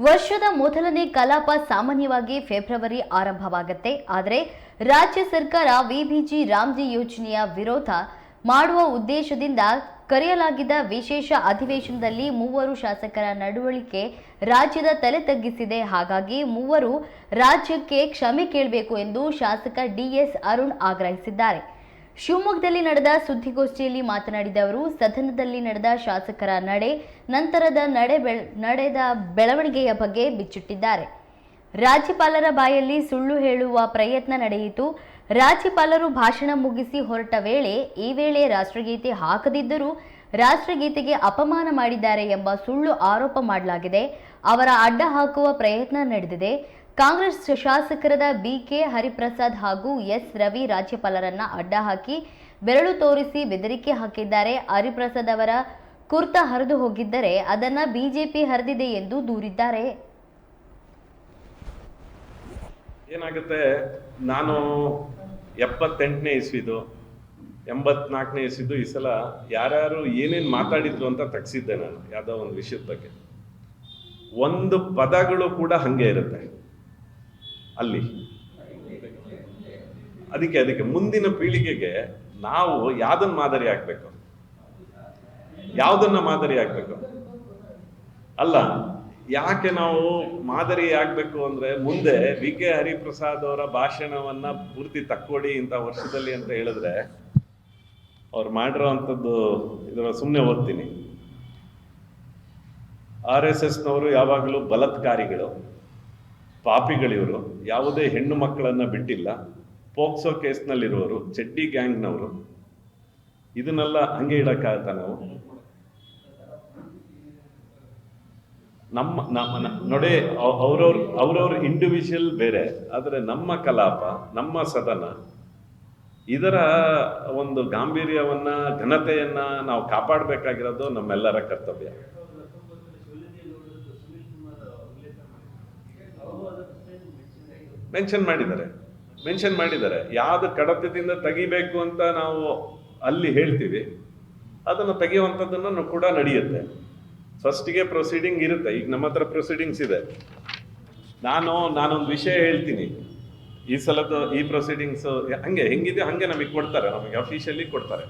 ವರ್ಷದ ಮೊದಲನೇ ಕಲಾಪ ಸಾಮಾನ್ಯವಾಗಿ ಫೆಬ್ರವರಿ ಆರಂಭವಾಗುತ್ತೆ. ಆದರೆ ರಾಜ್ಯ ಸರ್ಕಾರ ವಿಬಿಜಿ ರಾಮ್ಜಿ ಯೋಜನೆಯ ವಿರೋಧ ಮಾಡುವ ಉದ್ದೇಶದಿಂದ ಕರೆಯಲಾಗಿದ್ದ ವಿಶೇಷ ಅಧಿವೇಶನದಲ್ಲಿ ಮೂವರು ಶಾಸಕರ ನಡವಳಿಕೆ ರಾಜ್ಯದ ತಲೆ ತಗ್ಗಿಸಿದೆ. ಹಾಗಾಗಿ ಮೂವರು ರಾಜ್ಯಕ್ಕೆ ಕ್ಷಮೆ ಕೇಳಬೇಕು ಎಂದು ಶಾಸಕ ಡಿಎಸ್ ಅರುಣ್ ಆಗ್ರಹಿಸಿದ್ದಾರೆ. ಶಿವಮೊಗ್ಗದಲ್ಲಿ ನಡೆದ ಸುದ್ದಿಗೋಷ್ಠಿಯಲ್ಲಿ ಮಾತನಾಡಿದ ಅವರು, ಸದನದಲ್ಲಿ ನಡೆದ ಶಾಸಕರ ನಡೆ, ನಂತರದ ನಡೆ ಬೆಳ, ನಡೆದ ಬೆಳವಣಿಗೆಯ ಬಗ್ಗೆ ಬಿಚ್ಚಿಟ್ಟಿದ್ದಾರೆ. ರಾಜ್ಯಪಾಲರ ಬಾಯಲ್ಲಿ ಸುಳ್ಳು ಹೇಳುವ ಪ್ರಯತ್ನ ನಡೆಯಿತು. ರಾಜ್ಯಪಾಲರು ಭಾಷಣ ಮುಗಿಸಿ ಹೊರಟ ವೇಳೆ, ಈ ವೇಳೆ ರಾಷ್ಟ್ರಗೀತೆ ಹಾಕದಿದ್ದರೂ ರಾಷ್ಟ್ರಗೀತೆಗೆ ಅಪಮಾನ ಮಾಡಿದ್ದಾರೆ ಎಂಬ ಸುಳ್ಳು ಆರೋಪ ಮಾಡಲಾಗಿದೆ. ಅವರ ಅಡ್ಡ ಹಾಕುವ ಪ್ರಯತ್ನ ನಡೆದಿದೆ. ಕಾಂಗ್ರೆಸ್ ಶಾಸಕರಾದ ಬಿಕೆ ಹರಿಪ್ರಸಾದ್ ಹಾಗೂ ಎಸ್ ರವಿ ರಾಜ್ಯಪಾಲರನ್ನ ಅಡ್ಡ ಹಾಕಿ ಬೆರಳು ತೋರಿಸಿ ಬೆದರಿಕೆ ಹಾಕಿದ್ದಾರೆ. ಹರಿಪ್ರಸಾದ್ ಅವರ ಕುರ್ತಾ ಹರಿದು ಹೋಗಿದ್ದರೆ ಅದನ್ನ ಬಿಜೆಪಿ ಹರಿದಿದೆ ಎಂದು ದೂರಿದ್ದಾರೆ. ಏನಾಗುತ್ತೆ? ನಾನು ಎಪ್ಪತ್ತೆಂಟನೇ ಇಸ್ವಿದು, ಎಂಬತ್ನಾಲ್ಕನೇ ಇಸ್ವಿದು ಈ ಸಲ ಯಾರ್ಯಾರು ಏನೇನು ಮಾತಾಡಿದ್ರು ಅಂತ ತಗ್ಸಿದ್ದೆ ನಾನು. ಯಾವುದೋ ಒಂದು ವಿಷಯದ ಬಗ್ಗೆ. ಒಂದು ಪದಗಳು ಕೂಡ ಹಂಗೆ ಇರುತ್ತೆ. ಅಲ್ಲಿ. ಅದಕ್ಕೆ ಅದಕ್ಕೆ ಮುಂದಿನ ಪೀಳಿಗೆಗೆ ನಾವು ಯಾವ್ದನ್ನ ಮಾದರಿ ಆಗ್ಬೇಕು? ಯಾವ್ದನ್ನ ಮಾದರಿ ಆಗ್ಬೇಕು? ಅಲ್ಲ, ಯಾಕೆ ನಾವು ಮಾದರಿ ಆಗ್ಬೇಕು ಅಂದ್ರೆ ಮುಂದೆ ವಿ. ಕೆ. ಹರಿಪ್ರಸಾದ್ ಅವರ ಭಾಷಣವನ್ನ ಪೂರ್ತಿ ತಕ್ಕೊಡಿ ಇಂಥ ವರ್ಷದಲ್ಲಿ ಅಂತ ಹೇಳಿದ್ರೆ ಅವ್ರು ಮಾಡಿರೋ ಅಂಥದ್ದು ಇದರ ಸುಮ್ಮನೆ ಓದ್ತೀನಿ. ಆರ್ ಎಸ್ ಎಸ್ನವರು ಯಾವಾಗಲೂ ಬಲತ್ಕಾರಿಗಳು. ಪಾಪಿಗಳಿವರು ಯಾವುದೇ ಹೆಣ್ಣು ಮಕ್ಕಳನ್ನ ಬಿಟ್ಟಿಲ್ಲ. ಪೋಕ್ಸೋ ಕೇಸ್ನಲ್ಲಿರುವವರು, ಚಡ್ಡಿ ಗ್ಯಾಂಗ್ನವರು. ಇದನ್ನೆಲ್ಲ ಹಂಗೆ ಇಡಕ್ಕಾಗತ್ತ ನಾವು? ನಮ್ಮ ನಮ್ಮ ನೋಡಿ, ಅವ್- ಅವ್ರವ್ರ ಅವ್ರವ್ರ ಇಂಡಿವಿಜುವಲ್ ಬೇರೆ, ಆದರೆ ನಮ್ಮ ಕಲಾಪ, ನಮ್ಮ ಸದನ, ಇದರ ಒಂದು ಗಾಂಭೀರ್ಯವನ್ನ, ಘನತೆಯನ್ನ ನಾವು ಕಾಪಾಡಬೇಕಾಗಿರೋದು ನಮ್ಮೆಲ್ಲರ ಕರ್ತವ್ಯ. ಮೆನ್ಷನ್ ಮಾಡಿದ್ದಾರೆ. ಮೆನ್ಷನ್ ಮಾಡಿದ್ದಾರೆ. ಯಾವ್ದು ಕಡತದಿಂದ ತೆಗಿಬೇಕು ಅಂತ ನಾವು ಅಲ್ಲಿ ಹೇಳ್ತೀವಿ. ಅದನ್ನು ತೆಗೆಯುವಂಥದ್ದನ್ನು ಕೂಡ ನಡೆಯುತ್ತೆ. ಫಸ್ಟಿಗೆ ಪ್ರೊಸೀಡಿಂಗ್ ಇರುತ್ತೆ. ಈಗ ನಮ್ಮ ಹತ್ರ ಪ್ರೊಸೀಡಿಂಗ್ಸ್ ಇದೆ. ನಾನು, ನಾನೊಂದು ವಿಷಯ ಹೇಳ್ತೀನಿ. ಈ ಸಲದ ಈ ಪ್ರೊಸೀಡಿಂಗ್ಸ್ ಹಂಗೆ, ಹೆಂಗಿದೆ, ಹಂಗೆ ನಮಗೆ ಕೊಡ್ತಾರೆ. ನಮಗೆ ಅಫಿಷಿಯಲಿ ಕೊಡ್ತಾರೆ.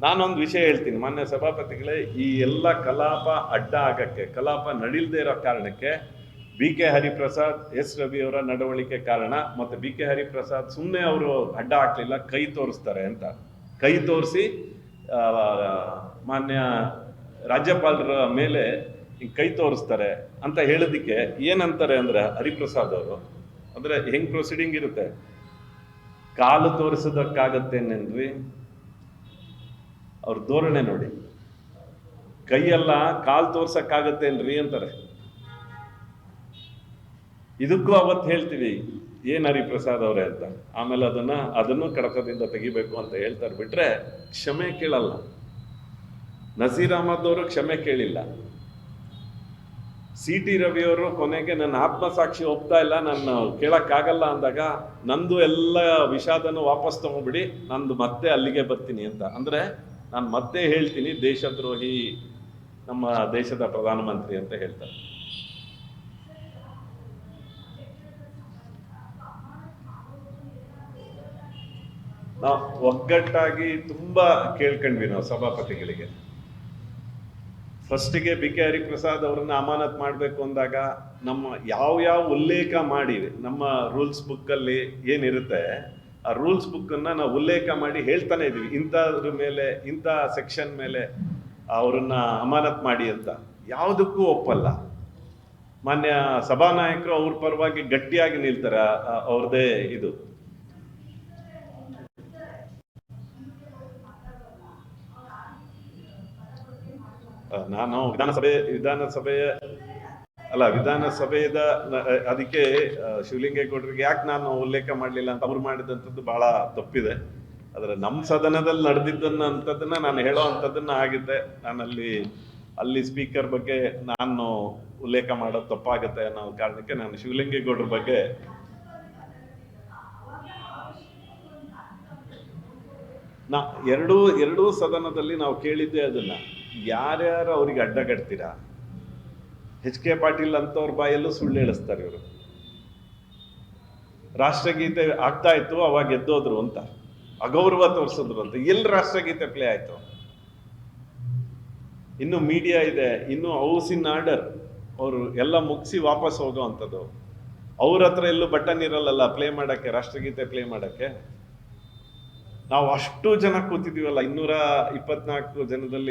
ನಾನೊಂದು ವಿಷಯ ಹೇಳ್ತೀನಿ. ಮಾನ್ಯ ಸಭಾಪತಿಗಳೇ, ಈ ಎಲ್ಲ ಕಲಾಪ ಅಡ್ಡ ಆಗಕ್ಕೆ, ಕಲಾಪ ನಡಿಲ್ದೇ ಇರೋ ಕಾರಣಕ್ಕೆ B K Hariprasad S Ravi ಅವರ ನಡವಳಿಕೆ ಕಾರಣ ಮತ್ತೆ ಬಿ ಕೆ ಹರಿಪ್ರಸಾದ್ ಸುಮ್ಮನೆ ಅವರು ಅಡ್ಡ ಹಾಕ್ಲಿಲ್ಲ, ಕೈ ತೋರಿಸ್ತಾರೆ ಅಂತ. ಕೈ ತೋರಿಸಿ ಮಾನ್ಯ ರಾಜ್ಯಪಾಲರ ಮೇಲೆ ಕೈ ತೋರಿಸ್ತಾರೆ ಅಂತ ಹೇಳೋದಿಕ್ಕೆ ಏನಂತಾರೆ ಅಂದ್ರೆ ಹರಿಪ್ರಸಾದ್ ಅವರು, ಅಂದ್ರೆ ಹೆಂಗ್ ಪ್ರೊಸೀಡಿಂಗ್ ಇರುತ್ತೆ? ಕಾಲು ತೋರಿಸೋದಕ್ಕಾಗತ್ತೇನೇನ್ರಿ ಅವ್ರ ಧೋರಣೆ ನೋಡಿ. ಕೈಯೆಲ್ಲ ಕಾಲು ತೋರ್ಸಕ್ಕಾಗತ್ತೇನ್ರಿ ಅಂತಾರೆ. ಇದಕ್ಕೂ ಅವತ್ತು ಹೇಳ್ತೀವಿ ಏನ್ ಹರಿಪ್ರಸಾದ್ ಅವರೇ ಅಂತ. ಆಮೇಲೆ ಅದನ್ನ, ಅದನ್ನು ಕಡಕದಿಂದ ತೆಗಿಬೇಕು ಅಂತ ಹೇಳ್ತಾರೆ. ಬಿಟ್ರೆ ಕ್ಷಮೆ ಕೇಳಲ್ಲ. ನಸೀರ್ ಅಹಮದ್ ಅವರು ಕ್ಷಮೆ ಕೇಳಿಲ್ಲ. ಸಿ ಟಿ ರವಿಯವರು ಕೊನೆಗೆ ನನ್ನ ಆತ್ಮಸಾಕ್ಷಿ ಒಪ್ತಾ ಇಲ್ಲ ನಾನು ಕೇಳೋಕ್ಕಾಗಲ್ಲ ಅಂದಾಗ ನಂದು ಎಲ್ಲ ವಿಷಾದನ್ನು ವಾಪಸ್ ತಗೊಂಡ್ಬಿಡಿ, ನಂದು ಮತ್ತೆ ಅಲ್ಲಿಗೆ ಬರ್ತೀನಿ ಅಂತ. ಅಂದ್ರೆ ನಾನು ಮತ್ತೆ ಹೇಳ್ತೀನಿ, ದೇಶದ್ರೋಹಿ ನಮ್ಮ ದೇಶದ ಪ್ರಧಾನಮಂತ್ರಿ ಅಂತ ಹೇಳ್ತಾರೆ. ನಾವು ಒಗ್ಗಟ್ಟಾಗಿ ತುಂಬಾ ಕೇಳ್ಕೊಂಡ್ವಿ ನಾವು ಸಭಾಪತಿಗಳಿಗೆ. ಫಸ್ಟಿಗೆ ಬಿ ಕೆ ಹರಿಪ್ರಸಾದ್ ಅವರನ್ನ ಅಮಾನತ್ ಮಾಡಬೇಕು ಅಂದಾಗ ನಮ್ಮ ಯಾವ ಯಾವ ಉಲ್ಲೇಖ ಮಾಡಿ ನಮ್ಮ ರೂಲ್ಸ್ ಬುಕ್ಕಲ್ಲಿ ಏನಿರುತ್ತೆ, ಆ ರೂಲ್ಸ್ ಬುಕ್ಕನ್ನು ನಾವು ಉಲ್ಲೇಖ ಮಾಡಿ ಹೇಳ್ತಾನೆ ಇದೀವಿ ಇಂಥದ್ರ ಮೇಲೆ, ಇಂಥ ಸೆಕ್ಷನ್ ಮೇಲೆ ಅವರನ್ನ ಅಮಾನತ್ ಮಾಡಿ ಅಂತ. ಯಾವುದಕ್ಕೂ ಒಪ್ಪಲ್ಲ. ಮಾನ್ಯ ಸಭಾನಾಯಕರು ಅವ್ರ ಪರವಾಗಿ ಗಟ್ಟಿಯಾಗಿ ನಿಲ್ತಾರೆ ಅವ್ರದ್ದೇ ಇದು. ನಾನು ವಿಧಾನಸಭೆ ವಿಧಾನಸಭೆಯ ಅಲ್ಲ ವಿಧಾನಸಭೆಯದ ಅದಕ್ಕೆ ಶಿವಲಿಂಗೇಗೌಡರಿಗೆ ಯಾಕೆ ನಾನು ಉಲ್ಲೇಖ ಮಾಡಲಿಲ್ಲ ಅಂತ ಅವ್ರು ಮಾಡಿದಂಥದ್ದು ಬಹಳ ತಪ್ಪಿದೆ. ಆದರೆ ನಮ್ಮ ಸದನದಲ್ಲಿ ನಡೆದಿದ್ದನ್ನ ಅಂಥದ್ದನ್ನ ನಾನು ಹೇಳೋ ಅಂಥದ್ದನ್ನ ಆಗಿದ್ದೆ. ನಾನು ಅಲ್ಲಿ ಅಲ್ಲಿ ಸ್ಪೀಕರ್ ಬಗ್ಗೆ ನಾನು ಉಲ್ಲೇಖ ಮಾಡೋದು ತಪ್ಪಾಗುತ್ತೆ ಅನ್ನೋ ಕಾರಣಕ್ಕೆ ನಾನು ಶಿವಲಿಂಗೇಗೌಡರ ಬಗ್ಗೆ ನಾ ಎರಡೂ ಎರಡೂ ಸದನದಲ್ಲಿ ನಾವು ಕೇಳಿದ್ದೆ ಅದನ್ನ. ಯಾರ್ಯಾರು ಅವ್ರಿಗೆ ಅಡ್ಡಗಡ್ತೀರಾ ಎಚ್ ಕೆ ಪಾಟೀಲ್ ಅಂತವ್ರ ಬಾಯಲ್ಲೂ ಸುಳ್ಳು ಹೇಳಿಸ್ತಾರೆ ಇವರು. ರಾಷ್ಟ್ರಗೀತೆ ಆಗ್ತಾ ಇತ್ತು, ಅವಾಗ ಎದ್ದೋದ್ರು ಅಂತ. ಅಗೌರವ ತೋರಿಸಿದ್ರು ಅಂತ. ಎಲ್ಲಿ ರಾಷ್ಟ್ರಗೀತೆ ಪ್ಲೇ ಆಯ್ತು? ಇನ್ನು ಮೀಡಿಯಾ ಇದೆ, ಇನ್ನು ಹೌಸ್ ಇನ್ ಆರ್ಡರ್. ಅವರು ಎಲ್ಲ ಮುಗಿಸಿ ವಾಪಸ್ ಹೋಗೋ ಅಂಥದ್ದು. ಅವ್ರ ಹತ್ರ ಎಲ್ಲೂ ಬಟನ್ ಇರಲ್ಲಲ್ಲ ಪ್ಲೇ ಮಾಡಕ್ಕೆ, ರಾಷ್ಟ್ರಗೀತೆ ಪ್ಲೇ ಮಾಡಕ್ಕೆ? ನಾವು ಅಷ್ಟು ಜನ ಕೂತಿದ್ದೀವಲ್ಲ, ಇನ್ನೂರ ಇಪ್ಪತ್ನಾಲ್ಕು ಜನದಲ್ಲಿ